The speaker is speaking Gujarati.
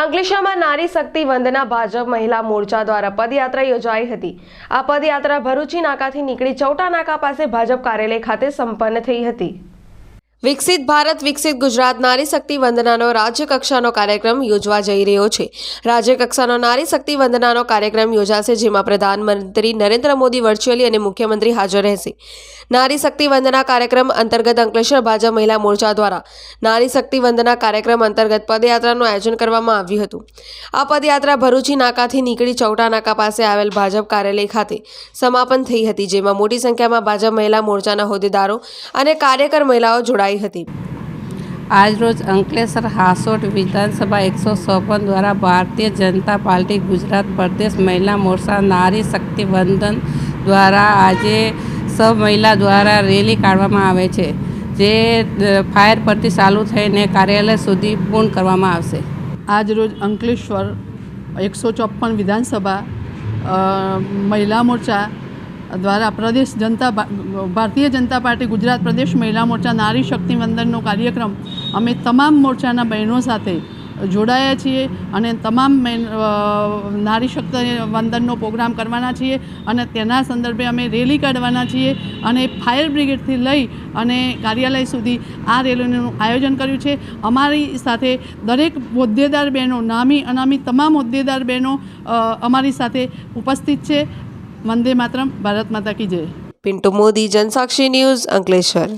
અંકલેશ્વરમાં નારી શક્તિ વંદના ભાજપ મહિલા મોરચા દ્વારા પદયાત્રા યોજાઈ હતી. આ પદયાત્રા ભરૂચી નાકાથી નીકળી ચૌટા નાકા પાસે ભાજપ કાર્યાલય ખાતે સંપન્ન થઈ હતી. વિકસિત ભારત, વિકસિત ગુજરાત, નારી શક્તિ વંદનાનો રાજ્ય કક્ષાનો કાર્યક્રમ યોજવા જઈ રહ્યો છે. રાજ્ય કક્ષાનો નારી શક્તિ વંદનાનો કાર્યક્રમ યોજાશે, જેમાં પ્રધાનમંત્રી નરેન્દ્ર મોદી વર્ચ્યુઅલી અને મુખ્યમંત્રી હાજર રહેશે. નારી શક્તિ વંદના કાર્યક્રમ અંતર્ગત અંકલેશ્વર ભાજપ મહિલા મોરચા દ્વારા નારી શક્તિ વંદના કાર્યક્રમ અંતર્ગત પદયાત્રાનું આયોજન કરવામાં આવ્યું હતું. આ પદયાત્રા ભરૂચી નાકાથી નીકળી ચૌટા નાકા પાસે આવેલ ભાજપ કાર્યાલય ખાતે સમાપન થઈ હતી, જેમાં મોટી સંખ્યામાં ભાજપ મહિલા મોરચાના હોદ્દેદારો અને કાર્યકર મહિલાઓ જોડાઈ હતી. આજરોજ અંકલેશ્વર હાસોટ વિધાનસભા એકસો ચોપન દ્વારા ભારતીય જનતા પાર્ટી ગુજરાત પ્રદેશ મહિલા મોરચા નારી શક્તિ વંદન દ્વારા આજે સૌ મહિલા દ્વારા રેલી કાઢવામાં આવે છે જે ફાયર પરથી ચાલુ થઈને કાર્યાલય સુધી પૂર્ણ કરવામાં આવશે. આજરોજ અંકલેશ્વર એકસો ચોપન વિધાનસભા મહિલા મોરચા દ્વારા પ્રદેશ જનતા ભારતીય જનતા પાર્ટી ગુજરાત પ્રદેશ મહિલા મોરચા નારી શક્તિ વંદનનો કાર્યક્રમ અમે તમામ મોરચાના બહેનો સાથે જોડાયા છીએ અને તમામ નારી શક્તિ વંદનનો પ્રોગ્રામ કરવાના છીએ અને તેના સંદર્ભે અમે રેલી કાઢવાના છીએ અને ફાયર બ્રિગેડથી લઈ અને કાર્યાલય સુધી આ રેલીનું આયોજન કર્યું છે. અમારી સાથે દરેક હોદ્દેદાર બહેનો નામી અનામી તમામ હોદ્દેદાર બહેનો અમારી સાથે ઉપસ્થિત છે. વંદે માતરમ ભારત માતા કી જય. પિન્ટુ મોદી જનસાક્ષી ન્યૂઝ અંકલેશ્વર.